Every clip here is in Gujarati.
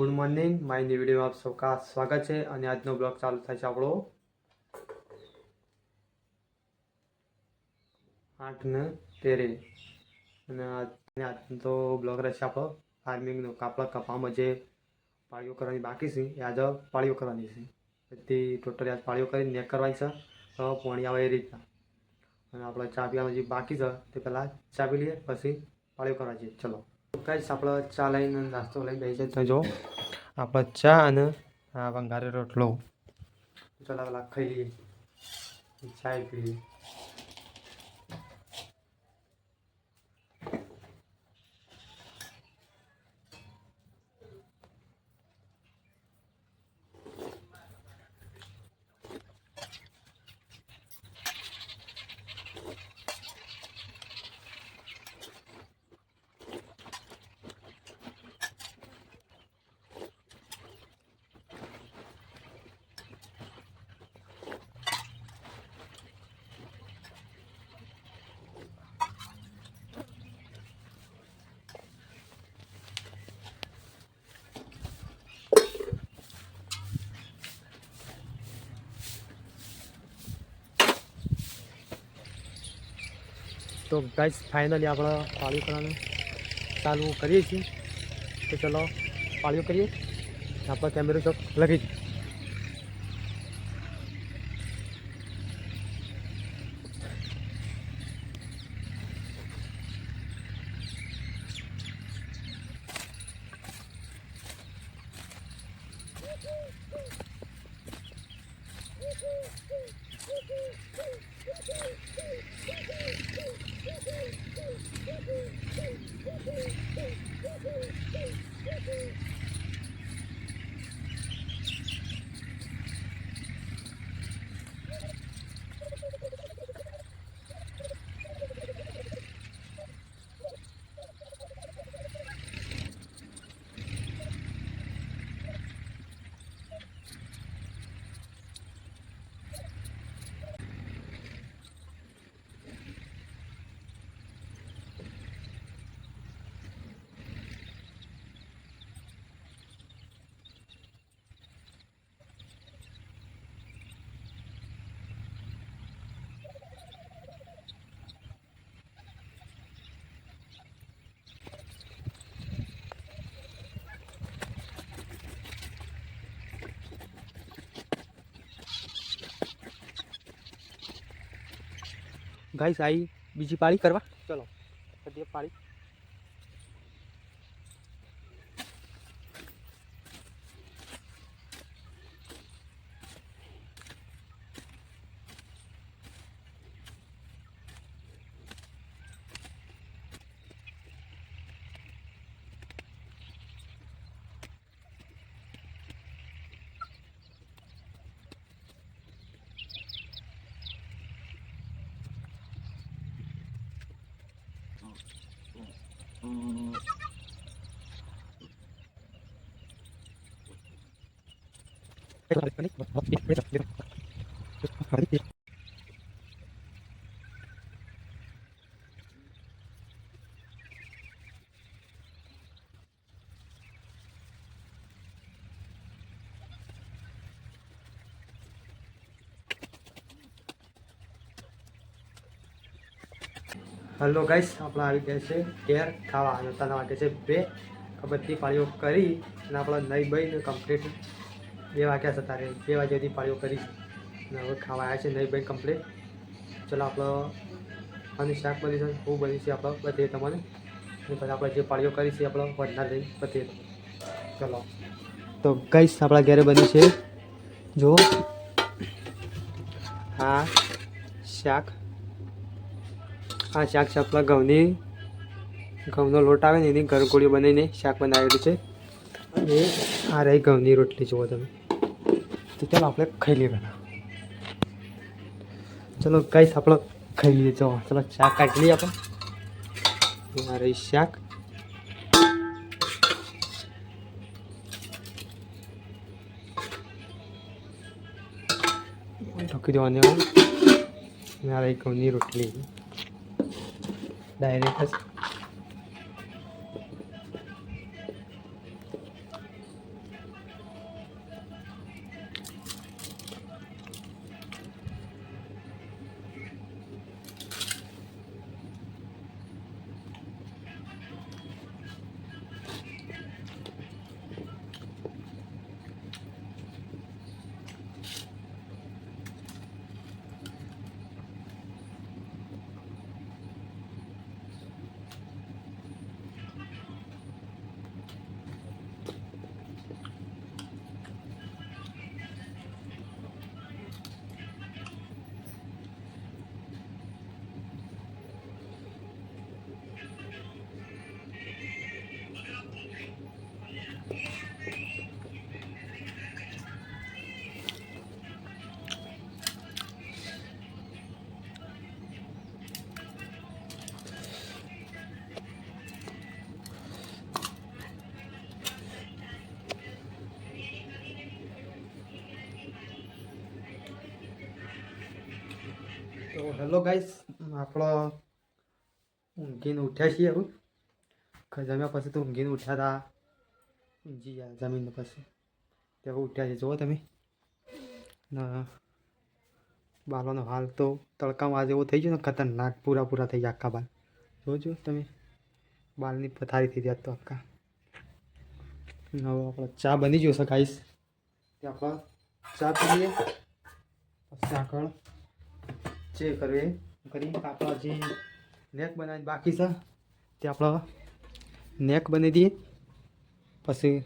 Good morning. મારી વિડીયોમાં આપ સૌ સ્વાગત છે અને આજનો બ્લોગ ચાલુ થાય છે આપણો. આઠ ને તેરે. અને આજ આજનો બ્લોગ રહેશે આપણો ફાર્મિંગનો. આપણા કપામાં જે પાળીઓ કરવાની બાકી છે, એ આજે પાળીઓ કરવાની છે. બધી ટોટલી આજ પાળીઓ કરી નેક કરવાની છે. તો પાણી આવે એ રીતના. અને આપણે ચા પીવાનું જે બાકી છે, તે પહેલાં ચા પી લઈએ, પછી પાળીઓ કરવા જઈએ. ચલો. ગાઈસ આપણે ચા લઈને નાસ્તો લઈને બેસી જાય જો આપણે ચા અને આ વંગારે રોટલો ચાલો પેલા ખાઈ લઈએ ચા પી લઈએ તો ગાઈસ ફાઇનલી આપણે પાળીઓ કરવાનું ચાલુ કરીએ છીએ. તો ચલો પાળીઓ કરીએ. આપણે કેમેરો ચોક લગી ગાઈસ આવી બીજી પાળી કરવા? ચલો બધી પાળી. Thank you. હલો ગાઈસ આપણે આવી ગયા છે ઘેર ખાવા. અને તના માટે છે બે. કબડ્ડી પાળીઓ કરી અને આપણે નહીં બહીને કમ્પ્લીટ બે વાગ્યા છે તારે બે વાગ્યા પાળીઓ કરી. અને હવે ખાવા આવ્યા છે નહીં બહીને કમ્પ્લીટ ચલો આપણે અને શાક બની છે બહુ બની છે આપણે બધી તમને. અને પછી આપણે જે પાળીઓ કરી છે આપણે વધના લઈ બધી. ચલો. તો ગાઈસ આપણા ઘરે બની છે. જો. હા. શાક. આ શાક છે આપણા ઘઉંની. ઘઉંનો લોટ આવે ને એની ગરગોળીઓ બનાવીને શાક બનાવેલું છે. અને આ રહી ઘઉંની રોટલી, જુઓ તમે. તો ચાલો આપણે ખાઈ લઈએ પહેલાં. ચલો ગાઈસ આપણે ખાઈ લઈએ. જો, ચલો શાક કાઢી લઈએ આપણે. આ રહી શાક. ઢોકી દેવાની હોય અને આ રહી ઘઉંની રોટલી. ડાયરેક્ટ જ. હેલો ગાઈસ આપણો ઊંઘીને ઉઠ્યા છીએ હવે. જમ્યા પછી તો ઊંઘીને ઉઠ્યા હતા ઊંઘી ગયા જમીન પછી. તે ઉઠ્યા છે, જુઓ તમે. બાલોનો હાલ તો તડકામાં આજે એવો થઈ ગયો ને ખતરનાક, પૂરા પૂરા થઈ ગયા આખા બાલ. જોજો તમે. બાલની પથારી થઈ જાય તો આખા. હવે આપણો ચા બની ગયો છે ગાઈસ તે આપણે ચા પીએ. પછી આગળ જે કરવી કરી આપણા જે નેક બનાવી બાકી છે, તે આપણે નેક બનાવી દઈએ. પછી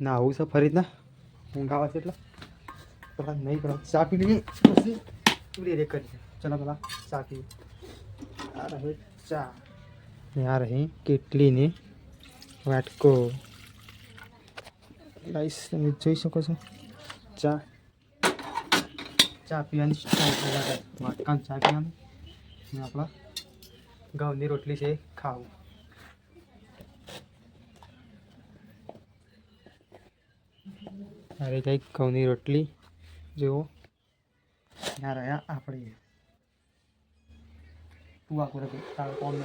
ના આવું છે ફરી રીતના ઊંઘ આવે છે એટલે પેલા નહીં પેલા ચા પી લઈએ. પછી પૂરી રે કરીએ ચલો પેલા ચા પીએ. આ રહે ચા. ને આ રહી કેટલીને વાટકો. લાઈસ તમે જોઈ શકો છો? ચા. ચા પીવાની સ્ટાઈલ વાટકાન ચા પીવાની. ને આપણા ઘઉંની રોટલી છે, ખાવું. અરે કંઈક ઘઉંની રોટલી જુઓ ના રહ્યા આપણે. તું આ કરે તારે કોણ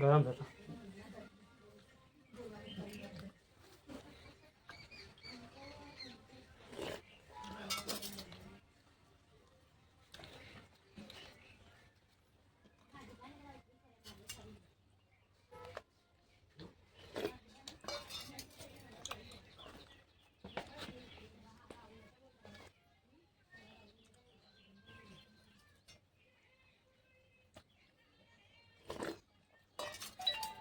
ગરમ થતા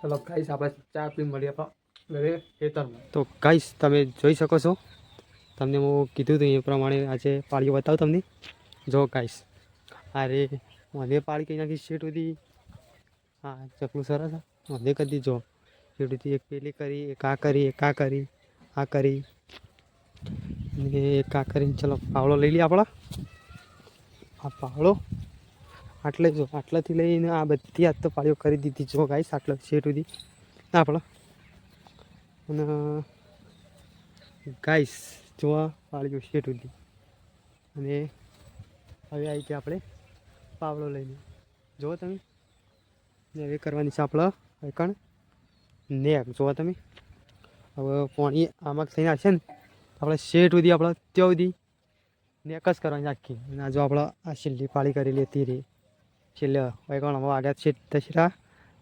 ચલો ગાઈસ, આપણે ચા પી મળીએ આપણા ખેતરમાં. તો ગાઈસ, તમે જોઈ શકો છો. તમને હું કીધું હતું એ પ્રમાણે આજે પાળીઓ બતાવું તમને. જો ગાઈસ, અરે, મને પાળી કઈ નાખી શેટ સુધી? હા, ચકલું સરસ મને કદી જો શેટ સુધી એક પેલી કરી, એક આ કરી, એક આ કરી આ કરી. એક આ કરીને ચલો, પાવડો લઈ લઈએ આપણા. આ પાવડો. આટલે જો, આટલાથી લઈને આ બધી આજ તો પાળીઓ કરી દીધી જો ગાઈશ આટલા શેટ સુધી. આપણો અને ગાઈસ જોવા પાળીઓ શેટ સુધી. અને હવે આવી ગયા આપણે પાવડો લઈને. જુઓ તમે? ને હવે કરવાની છે આપણે એકણ નેક જુઓ તમે? હવે પાણી આમાં થઈને આવશે ને આપણે શેઠ સુધી, આપણે ત્યાં સુધી. નેક જ કરવાની આખી? અને આ જો આપણે આ છેલ્લી પાળી કરી લેતી રહી છેલ્લે વૈકણ હવે આગળ છે દશરા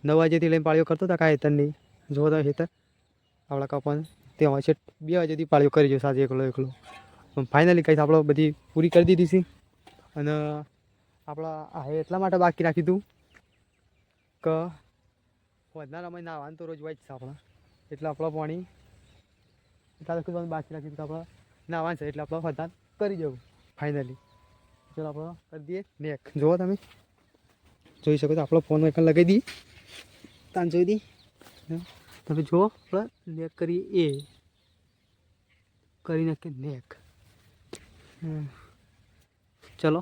નવ વાગ્યાથી લઈને પાળીઓ કરતો હતા કાંઈ હેતરની જુઓ તો હેતર આપણા કપન તે હવે છે બે વાગ્યાથી પાળીઓ કરી જો સાંજે એકલો એકલો પણ ફાઇનલી કંઈ આપણે બધી પૂરી કરી દીધી છે અને આપણા આ એટલા માટે બાકી રાખ્યું હતું કે વધનારામાં નાવાનું તો રોજ હોય જ છે આપણા એટલે આપણા પાણી એટલા લખું બાકી રાખ્યું હતું કે આપણે નાવાનું છે એટલે આપણે વધનાર કરી જવું ફાઇનલી ચલો આપણે કરી દઈએ નેક જુઓ તમે જોઈ શકો તો આપણો ફોન આઇકન લગાવી દઈએ તાન જોઈ દઈએ તમે જુઓ, આપણે નેક કરી એ. કરી નાખીએ નેક. ચલો.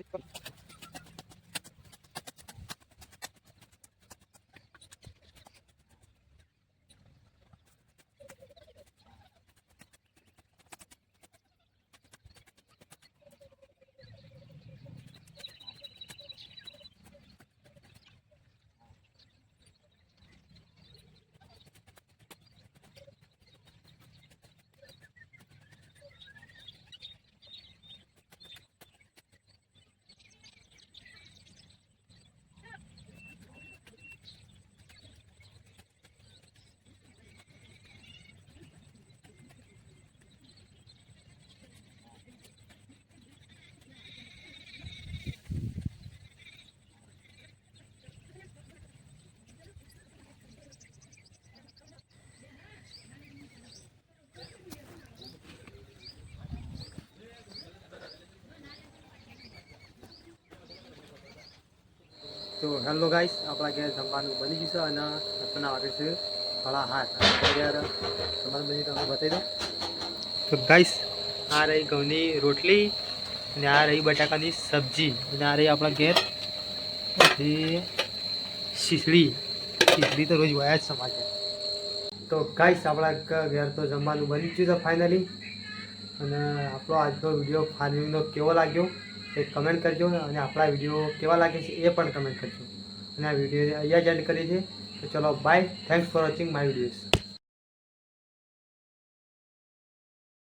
તો હેલો ગાઈસ આપણા ઘેર જમવાનું બની ગયું છે અને અત્યારના વાગે છે સાડા હાથ. ઘેર જમવાનું બની તમને બતાવી દો તો ગાઈસ આ રહી ઘઉંની રોટલી અને આ રહી બટાકાની સબ્જી અને આ રહી આપણા ઘેર પછી શીસડી શીસડી તો રોજ વયા જ સમાજે તો ગાઈસ આપણા ઘેર તો જમવાનું બની ગયું છે ફાઇનલી અને આપણો આજનો વીડિયો ફાર્મિંગનો કેવો લાગ્યો? એ કમેન્ટ કરજો અને આપણા વીડિયો કેવા લાગે છે એ પણ કમેન્ટ કરજો. અને આ વીડિયો અહીંયા જ એન્ડ કરીએ છીએ. તો ચલો bye thanks for watching my videos